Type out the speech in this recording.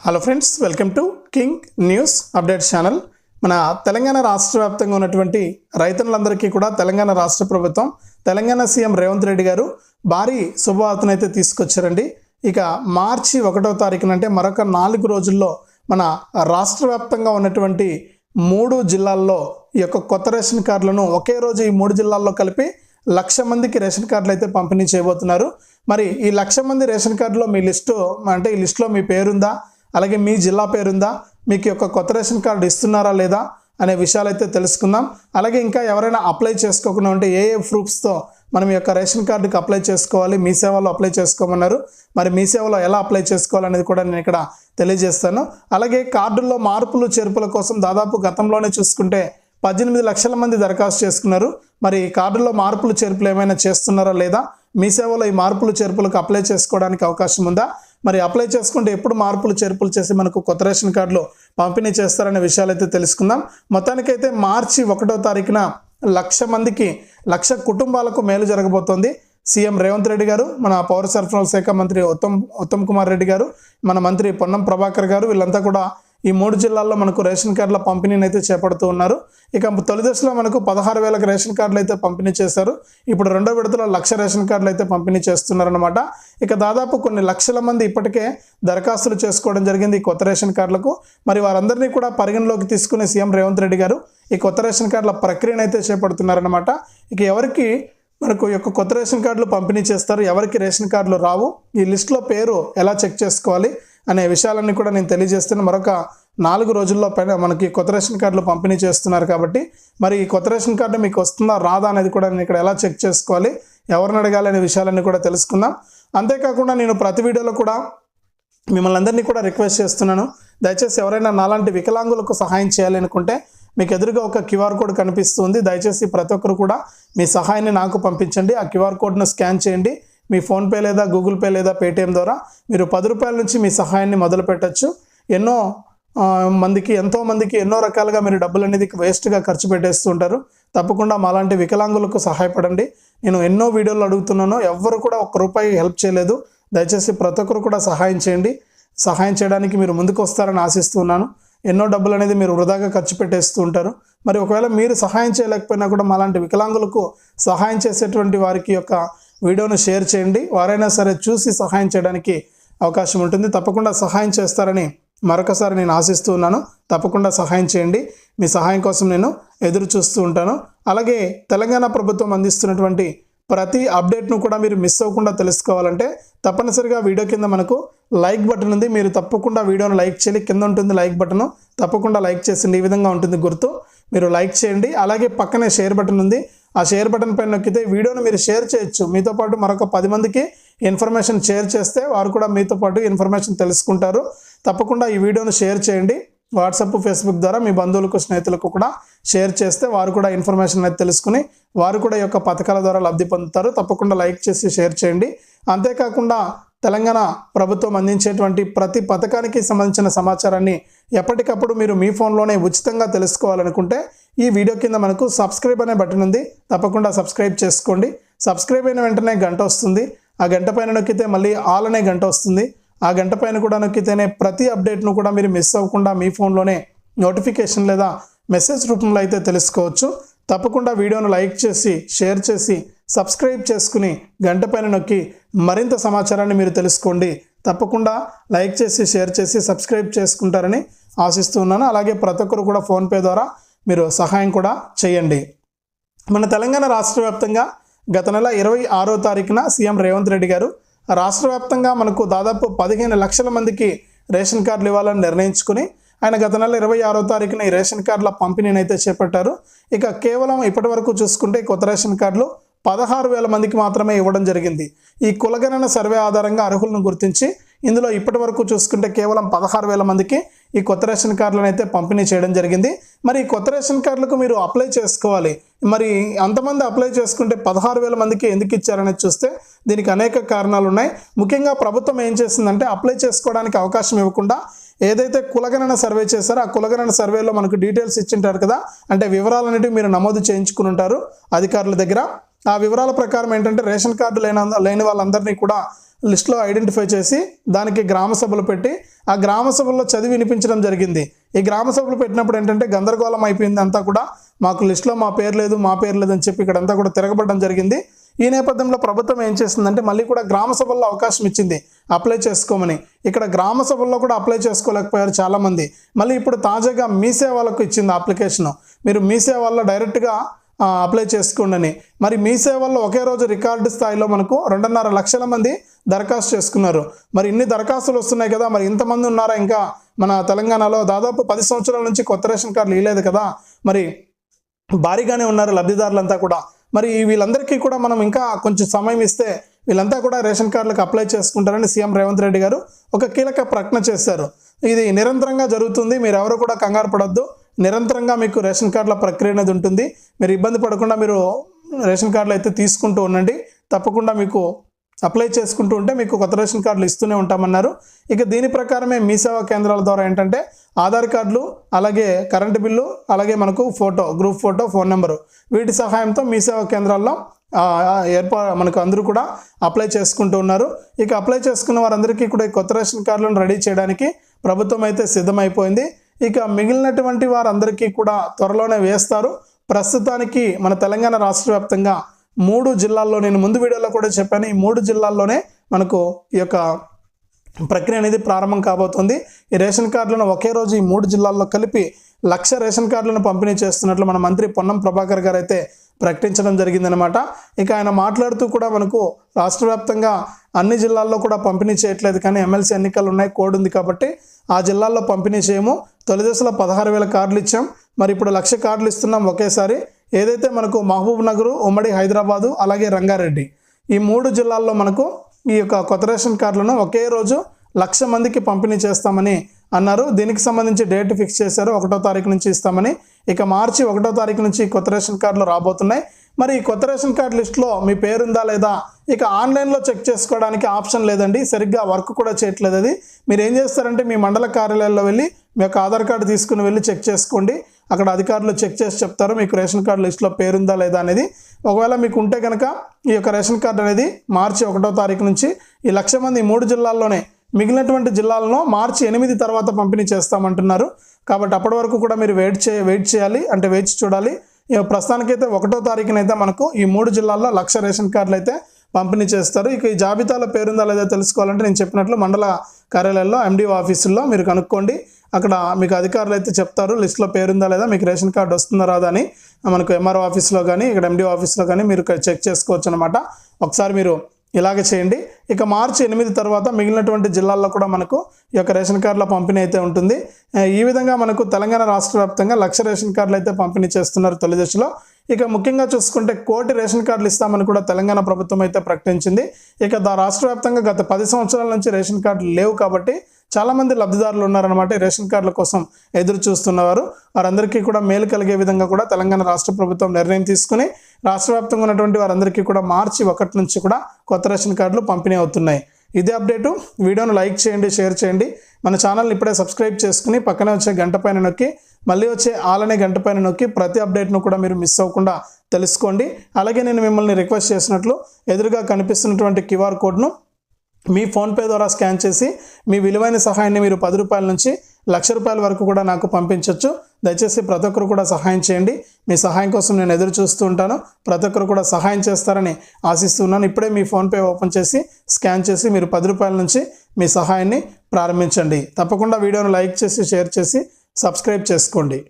Hello friends welcome to king news update channel మన తెలంగాణ రాష్ట్ర వ్యాప్తంగా ఉన్నటువంటి రైతులందరికీ కూడా తెలంగాణ రాష్ట్ర ప్రభుత్వం తెలంగాణ సీఎం రేవంత్ రెడ్డి గారు భారీ శుభవార్తను అయితే తీసుకొచ్చారండి. ఇక మార్చి ఒకటో తారీఖున అంటే మరొక నాలుగు రోజుల్లో మన రాష్ట్ర వ్యాప్తంగా ఉన్నటువంటి మూడు జిల్లాల్లో ఈ యొక్క కొత్త రేషన్ కార్డులను ఒకే రోజు ఈ మూడు జిల్లాల్లో కలిపి లక్ష మందికి రేషన్ కార్డులు అయితే పంపిణీ చేయబోతున్నారు. మరి ఈ లక్ష మంది రేషన్ కార్డులో మీ లిస్టు అంటే ఈ లిస్టులో మీ పేరుందా? అలాగే మీ జిల్లా పేరుందా? మీకు యొక్క కొత్త రేషన్ కార్డు ఇస్తున్నారా లేదా? అనే విషయాలు అయితే తెలుసుకుందాం. అలాగే ఇంకా ఎవరైనా అప్లై చేసుకోకుండా ఉంటే ఏ ఏ ప్రూఫ్స్తో మనం ఈ యొక్క రేషన్ కార్డుకి అప్లై చేసుకోవాలి? మీ సేవలో అప్లై చేసుకోమన్నారు. మరి మీ సేవలో ఎలా అప్లై చేసుకోవాలనేది కూడా నేను ఇక్కడ తెలియజేస్తాను. అలాగే కార్డుల్లో మార్పులు చేర్పుల కోసం దాదాపు గతంలోనే చూసుకుంటే పద్దెనిమిది లక్షల మంది దరఖాస్తు చేసుకున్నారు. మరి ఈ కార్డులో మార్పులు చేర్పులు ఏమైనా చేస్తున్నారా లేదా? మీ సేవలో ఈ మార్పులు చేర్పులకు అప్లై చేసుకోవడానికి అవకాశం ఉందా? మరి అప్లై చేసుకుంటే ఎప్పుడు మార్పులు చేర్పులు చేసి మనకు కొత్త రేషన్ కార్డులో పంపిణీ చేస్తారనే విషయాలు అయితే తెలుసుకుందాం. మొత్తానికైతే మార్చి ఒకటో తారీఖున లక్ష మందికి లక్ష కుటుంబాలకు మేలు జరగబోతోంది. సీఎం రేవంత్ రెడ్డి గారు మన పౌర సరఫరాల శాఖ మంత్రి ఉత్తమ్ ఉత్తమ్ కుమార్ రెడ్డి గారు మన మంత్రి పొన్నం ప్రభాకర్ గారు వీళ్ళంతా కూడా ఈ మూడు జిల్లాల్లో మనకు రేషన్ కార్డుల పంపిణీని అయితే చేపడుతూ ఉన్నారు. ఇక తొలి దశలో మనకు పదహారు వేలకు రేషన్ కార్డులు అయితే పంపిణీ చేశారు. ఇప్పుడు రెండో విడతలో లక్ష రేషన్ కార్డులు అయితే పంపిణీ చేస్తున్నారనమాట ఇక దాదాపు కొన్ని లక్షల మంది ఇప్పటికే దరఖాస్తులు చేసుకోవడం జరిగింది ఈ కొత్త రేషన్ కార్డులకు. మరి వారందరినీ కూడా పరిగణలోకి తీసుకునే సీఎం రేవంత్ రెడ్డి గారు ఈ కొత్త రేషన్ కార్డుల ప్రక్రియను అయితే చేపడుతున్నారనమాట ఇక ఎవరికి మనకు ఈ యొక్క కొత్త రేషన్ కార్డులు పంపిణీ చేస్తారు? ఎవరికి రేషన్ కార్డులు రావు? ఈ లిస్టులో పేరు ఎలా చెక్ చేసుకోవాలి? అనే విషయాలన్నీ కూడా నేను తెలియజేస్తున్న మరొక నాలుగు రోజుల్లో పైన మనకి కొత్త రేషన్ కార్డులు పంపిణీ చేస్తున్నారు కాబట్టి మరి ఈ కొత్త రేషన్ కార్డు మీకు వస్తుందా రాదా అనేది కూడా నేను ఇక్కడ ఎలా చెక్ చేసుకోవాలి ఎవరిని అడగాలి అనే విషయాలన్నీ కూడా తెలుసుకుందాం. అంతేకాకుండా నేను ప్రతి వీడియోలో కూడా మిమ్మల్ని అందరినీ కూడా రిక్వెస్ట్ చేస్తున్నాను. దయచేసి ఎవరైనా నాలాంటి వికలాంగులకు సహాయం చేయాలనుకుంటే మీకు ఎదురుగా ఒక క్యూఆర్ కోడ్ కనిపిస్తుంది. దయచేసి ప్రతి ఒక్కరు కూడా మీ సహాయాన్ని నాకు పంపించండి. ఆ క్యూఆర్ కోడ్ను స్కాన్ చేయండి. మీ ఫోన్పే లేదా గూగుల్ పే లేదా పేటిఎం ద్వారా మీరు పది రూపాయల నుంచి మీ సహాయాన్ని మొదలు పెట్టచ్చు. ఎన్నో మందికి ఎంతో మందికి ఎన్నో రకాలుగా మీరు డబ్బులు అనేది వేస్ట్గా ఖర్చు పెట్టేస్తూ ఉంటారు. తప్పకుండా మాలాంటి వికలాంగులకు సహాయపడండి. నేను ఎన్నో వీడియోలు అడుగుతున్నాను. ఎవ్వరు కూడా ఒక్క రూపాయి హెల్ప్ చేయలేదు. దయచేసి ప్రతి ఒక్కరు కూడా సహాయం చేయండి. సహాయం చేయడానికి మీరు ముందుకు వస్తారని ఆశిస్తున్నాను. ఎన్నో డబ్బులు అనేది మీరు వృధాగా ఖర్చు పెట్టేస్తూ ఉంటారు. మరి ఒకవేళ మీరు సహాయం చేయలేకపోయినా కూడా మాలాంటి వికలాంగులకు సహాయం చేసేటువంటి వారికి యొక్క వీడియోను షేర్ చేయండి. వారైనా సరే చూసి సహాయం చేయడానికి అవకాశం ఉంటుంది. తప్పకుండా సహాయం చేస్తారని మరొకసారి నేను ఆశిస్తూ ఉన్నాను. తప్పకుండా సహాయం చేయండి. మీ సహాయం కోసం నేను ఎదురు చూస్తూ ఉంటాను. అలాగే తెలంగాణ ప్రభుత్వం అందిస్తున్నటువంటి ప్రతి అప్డేట్ను కూడా మీరు మిస్ అవ్వకుండా తెలుసుకోవాలంటే తప్పనిసరిగా వీడియో కింద మనకు లైక్ బటన్ ఉంది. మీరు తప్పకుండా వీడియోను లైక్ చేయాలి కింద ఉంటుంది లైక్ బటన్. తప్పకుండా లైక్ చేసింది. ఈ విధంగా ఉంటుంది గుర్తు. మీరు లైక్ చేయండి. అలాగే పక్కనే షేర్ బటన్ ఉంది. ఆ షేర్ బటన్ పైన నొక్కితే వీడియోను మీరు షేర్ చేయొచ్చు. మీతో పాటు మరొక పది మందికి ఇన్ఫర్మేషన్ షేర్ చేస్తే వారు కూడా మీతో పాటు ఇన్ఫర్మేషన్ తెలుసుకుంటారు. తప్పకుండా ఈ వీడియోను షేర్ చేయండి. వాట్సాప్ ఫేస్బుక్ ద్వారా మీ బంధువులకు స్నేహితులకు కూడా షేర్ చేస్తే వారు కూడా ఇన్ఫర్మేషన్ అనేది తెలుసుకుని వారు కూడా ఈ యొక్క పథకాల ద్వారా లబ్ధి పొందుతారు. తప్పకుండా లైక్ చేసి షేర్ చేయండి. అంతేకాకుండా తెలంగాణ ప్రభుత్వం అందించేటువంటి ప్రతి పథకానికి సంబంధించిన సమాచారాన్ని ఎప్పటికప్పుడు మీరు మీ ఫోన్లోనే ఉచితంగా తెలుసుకోవాలనుకుంటే ఈ వీడియో కింద మనకు సబ్స్క్రైబ్ అనే బటన్ ఉంది. తప్పకుండా సబ్స్క్రైబ్ చేసుకోండి. సబ్స్క్రైబ్ అయిన వెంటనే గంట వస్తుంది. ఆ గంట పైన నొక్కితే మళ్ళీ ఆల్ అనే గంట వస్తుంది. ఆ గంట పైన కూడా నొక్కితేనే ప్రతి అప్డేట్ను కూడా మీరు మిస్ అవ్వకుండా మీ ఫోన్లోనే నోటిఫికేషన్ లేదా మెసేజ్ రూపంలో అయితే తెలుసుకోవచ్చు. తప్పకుండా వీడియోను లైక్ చేసి షేర్ చేసి సబ్స్క్రైబ్ చేసుకుని గంట పైన నొక్కి మరింత సమాచారాన్ని మీరు తెలుసుకోండి. తప్పకుండా లైక్ చేసి షేర్ చేసి సబ్స్క్రైబ్ చేసుకుంటారని ఆశిస్తూ ఉన్నాను. అలాగే ప్రతి ఒక్కరు కూడా ఫోన్పే ద్వారా మీరు సహాయం కూడా చేయండి. మన తెలంగాణ రాష్ట్ర వ్యాప్తంగా గత నెల ఇరవై ఆరో తారీఖున సీఎం రేవంత్ రెడ్డి గారు రాష్ట్ర వ్యాప్తంగా మనకు దాదాపు పదిహేను లక్షల మందికి రేషన్ కార్డులు ఇవ్వాలని నిర్ణయించుకుని ఆయన గత నెల ఇరవై ఆరో తారీఖున ఈ రేషన్ కార్డుల పంపిణీని అయితే చేపట్టారు. ఇక కేవలం ఇప్పటి వరకు చూసుకుంటే కొత్త రేషన్ కార్డులు పదహారు వేల మందికి మాత్రమే ఇవ్వడం జరిగింది. ఈ కులగణన సర్వే ఆధారంగా అర్హులను గుర్తించి ఇందులో ఇప్పటి వరకు చూసుకుంటే కేవలం పదహారు వేల మందికి ఈ కొత్త రేషన్ కార్డులను అయితే పంపిణీ చేయడం జరిగింది. మరి ఈ కొత్త రేషన్ కార్డులకు మీరు అప్లై చేసుకోవాలి. మరి అంతమంది అప్లై చేసుకుంటే పదహారు వేల మందికి ఎందుకు ఇచ్చారనేది చూస్తే దీనికి అనేక కారణాలు ఉన్నాయి. ముఖ్యంగా ప్రభుత్వం ఏం చేసిందంటే అప్లై చేసుకోవడానికి అవకాశం ఇవ్వకుండా ఏదైతే కులగణన సర్వే చేశారో ఆ కులగణన సర్వేలో మనకు డీటెయిల్స్ ఇచ్చింటారు కదా. అంటే వివరాలన్నిటివి మీరు నమోదు చేయించుకుని ఉంటారు అధికారుల దగ్గర. ఆ వివరాల ప్రకారం ఏంటంటే రేషన్ కార్డు లేని లేని వాళ్ళందరినీ కూడా లిస్టులో ఐడెంటిఫై చేసి దానికి గ్రామ సభలు పెట్టి ఆ గ్రామ సభల్లో చదివి వినిపించడం జరిగింది. ఈ గ్రామ సభలు పెట్టినప్పుడు ఏంటంటే గందరగోళం అయిపోయింది అంతా కూడా. మాకు లిస్టులో మా పేరు లేదు మా పేరు లేదు అని చెప్పి ఇక్కడంతా కూడా తిరగబడడం జరిగింది. ఈ నేపథ్యంలో ప్రభుత్వం ఏం చేసిందంటే మళ్ళీ కూడా గ్రామ సభల్లో అవకాశం ఇచ్చింది అప్లై చేసుకోమని. ఇక్కడ గ్రామ సభల్లో కూడా అప్లై చేసుకోలేకపోయారు చాలామంది. మళ్ళీ ఇప్పుడు తాజాగా మీ సేవలకు ఇచ్చింది అప్లికేషన్. మీరు మీ సేవల్లో డైరెక్ట్గా అప్లై చేసుకోండి మరి మీ సేవల్లో ఒకే రోజు రికార్డు స్థాయిలో మనకు రెండున్నర లక్షల మంది దరఖాస్తు చేసుకున్నారు. మరి ఇన్ని దరఖాస్తులు వస్తున్నాయి కదా మరి ఇంతమంది ఉన్నారా ఇంకా? మన తెలంగాణలో దాదాపు పది సంవత్సరాల నుంచి కొత్త రేషన్ కార్డులు ఇవ్వలేదు కదా. మరి భారీగానే ఉన్నారు లబ్ధిదారులంతా కూడా. మరి వీళ్ళందరికీ కూడా మనం ఇంకా కొంచెం సమయం ఇస్తే వీళ్ళంతా కూడా రేషన్ కార్డులకు అప్లై చేసుకుంటారని సీఎం రేవంత్ రెడ్డి గారు ఒక కీలక ప్రకటన చేశారు. ఇది నిరంతరంగా జరుగుతుంది. మీరు ఎవరు కూడా కంగారు పడద్దు. నిరంతరంగా మీకు రేషన్ కార్డుల ప్రక్రియ అనేది ఉంటుంది. మీరు ఇబ్బంది పడకుండా మీరు రేషన్ కార్డులు అయితే తీసుకుంటూ ఉండండి. తప్పకుండా మీకు అప్లై చేసుకుంటూ ఉంటే మీకు కొత్త రేషన్ కార్డులు ఇస్తూనే ఉంటామన్నారు. ఇక దీని ప్రకారమే మీ సేవా కేంద్రాల ద్వారా ఏంటంటే ఆధార్ కార్డులు అలాగే కరెంటు బిల్లు అలాగే మనకు photo group photo phone number. వీటి సహాయంతో మీ సేవా కేంద్రాల్లో ఏర్పా మనకు అందరూ కూడా అప్లై చేసుకుంటూ ఉన్నారు. ఇక అప్లై చేసుకున్న వారందరికీ కూడా ఈ కొత్త రేషన్ కార్డులను రెడీ చేయడానికి ప్రభుత్వం అయితే సిద్ధమైపోయింది. ఇక మిగిలినటువంటి వారందరికీ కూడా త్వరలోనే వేస్తారు. ప్రస్తుతానికి మన తెలంగాణ రాష్ట్ర వ్యాప్తంగా మూడు జిల్లాల్లో నేను ముందు వీడియోలో కూడా చెప్పాను. ఈ మూడు జిల్లాల్లోనే మనకు ఈ యొక్క ప్రక్రియ అనేది ప్రారంభం కాబోతుంది. ఈ రేషన్ కార్డులను ఒకే రోజు ఈ మూడు జిల్లాల్లో కలిపి లక్ష రేషన్ కార్డులను పంపిణీ చేస్తున్నట్లు మన మంత్రి పొన్నం ప్రభాకర్ గారు అయితే ప్రకటించడం జరిగిందనమాట ఇక ఆయన మాట్లాడుతూ కూడా మనకు రాష్ట్ర వ్యాప్తంగా అన్ని జిల్లాల్లో కూడా పంపిణీ చేయట్లేదు. కానీ ఎమ్మెల్సీ ఎన్నికలు ఉన్నాయి కోడ్ ఉంది కాబట్టి ఆ జిల్లాల్లో పంపిణీ చేయము. తొలి దశలో పదహారు వేల కార్డులు ఇచ్చాం. మరి ఇప్పుడు లక్ష కార్డులు ఇస్తున్నాం ఒకేసారి. ఏదైతే మనకు మహబూబ్ నగరు ఉమ్మడి హైదరాబాదు అలాగే రంగారెడ్డి ఈ మూడు జిల్లాల్లో మనకు ఈ యొక్క కొత్త రేషన్ కార్డులను ఒకే రోజు లక్ష మందికి పంపిణీ చేస్తామని అన్నారు. దీనికి సంబంధించి డేట్ ఫిక్స్ చేశారు. ఒకటో తారీఖు నుంచి ఇస్తామని. ఇక మార్చి ఒకటో తారీఖు నుంచి కొత్త రేషన్ కార్డులు రాబోతున్నాయి. మరి ఈ కొత్త రేషన్ కార్డు లిస్టులో మీ పేరుందా లేదా? ఇక ఆన్లైన్లో చెక్ చేసుకోవడానికి ఆప్షన్ లేదండి. సరిగ్గా వర్క్ కూడా చేయట్లేదు అది. మీరు ఏం చేస్తారంటే మీ మండల కార్యాలయాల్లో వెళ్ళి మీ యొక్క ఆధార్ కార్డు తీసుకుని వెళ్ళి చెక్ చేసుకోండి. అక్కడ అధికారులు చెక్ చేసి చెప్తారు మీకు రేషన్ కార్డు లిస్టులో పేరుందా లేదా అనేది. ఒకవేళ మీకు ఉంటే కనుక ఈ యొక్క రేషన్ కార్డు అనేది మార్చి ఒకటో తారీఖు నుంచి ఈ లక్ష మంది మూడు జిల్లాల్లోనే మిగిలినటువంటి జిల్లాలను మార్చి ఎనిమిది తర్వాత పంపిణీ చేస్తామంటున్నారు. కాబట్టి అప్పటి వరకు కూడా మీరు వెయిట్ చే వెయిట్ చేయాలి. అంటే వేచి చూడాలి. ఇక ప్రస్తుతానికైతే ఒకటో తారీఖునైతే మనకు ఈ మూడు జిల్లాల్లో లక్ష రేషన్ కార్డులు అయితే పంపిణీ చేస్తారు. ఇక ఈ జాబితాలో పేరుందా లేదా తెలుసుకోవాలంటే నేను చెప్పినట్లు మండల కార్యాలయాల్లో ఎండిఓ ఆఫీసుల్లో మీరు కనుక్కోండి. అక్కడ మీకు అధికారులు అయితే చెప్తారు లిస్ట్లో పేరుందా లేదా మీకు రేషన్ కార్డు వస్తుందా రాదా అని. మనకు ఎంఆర్ఓ ఆఫీస్లో కానీ ఇక్కడ ఎండిఓ ఆఫీస్లో కానీ మీరు చెక్ చేసుకోవచ్చు అనమాట ఒకసారి మీరు ఇలాగే చేయండి. ఇక మార్చి ఎనిమిది తర్వాత మిగిలినటువంటి జిల్లాల్లో కూడా మనకు ఈ యొక్క రేషన్ కార్డుల పంపిణీ అయితే ఉంటుంది. ఈ విధంగా మనకు తెలంగాణ రాష్ట్ర వ్యాప్తంగా లక్ష రేషన్ కార్డులు అయితే పంపిణీ చేస్తున్నారు తొలి దశలో ఇక ముఖ్యంగా చూసుకుంటే కోటి రేషన్ కార్డులు ఇస్తామని కూడా తెలంగాణ ప్రభుత్వం అయితే ప్రకటించింది. ఇక దా రాష్ట్ర వ్యాప్తంగా గత పది సంవత్సరాల నుంచి రేషన్ కార్డులు లేవు కాబట్టి చాలామంది లబ్ధిదారులు ఉన్నారనమాట రేషన్ కార్డుల కోసం ఎదురు చూస్తున్నవారు. వారందరికీ కూడా మేలు కలిగే విధంగా కూడా తెలంగాణ రాష్ట్ర ప్రభుత్వం నిర్ణయం తీసుకుని రాష్ట్ర వ్యాప్తంగా ఉన్నటువంటి వారందరికీ కూడా మార్చి ఒకటి నుంచి కూడా కొత్త రేషన్ కార్డులు పంపిణీ అవుతున్నాయి. ఇదే అప్డేటు. వీడియోను లైక్ చేయండి షేర్ చేయండి. మన ఛానల్ని ఇప్పుడే సబ్స్క్రైబ్ చేసుకుని పక్కనే వచ్చే గంట పైన నొక్కి మళ్ళీ వచ్చే ఆలనే గంట పైన నొక్కి ప్రతి అప్డేట్ను కూడా మీరు మిస్ అవ్వకుండా తెలుసుకోండి. అలాగే నేను మిమ్మల్ని రిక్వెస్ట్ చేసినట్లు ఎదురుగా కనిపిస్తున్నటువంటి క్యూఆర్ కోడ్ను మీ ఫోన్పే ద్వారా స్కాన్ చేసి మీ విలువైన సహాయాన్ని మీరు పది రూపాయల నుంచి లక్ష రూపాయల వరకు కూడా నాకు పంపించవచ్చు దయచేసి ప్రతి ఒక్కరు కూడా సహాయం చేయండి. మీ సహాయం కోసం నేను ఎదురు చూస్తూ ఉంటాను. ప్రతి ఒక్కరు కూడా సహాయం చేస్తారని ఆశిస్తున్నాను. ఇప్పుడే మీ ఫోన్పే ఓపెన్ చేసి స్కాన్ చేసి మీరు పది రూపాయల నుంచి మీ సహాయాన్ని ప్రారంభించండి. తప్పకుండా వీడియోను లైక్ చేసి షేర్ చేసి సబ్స్క్రైబ్ చేసుకోండి.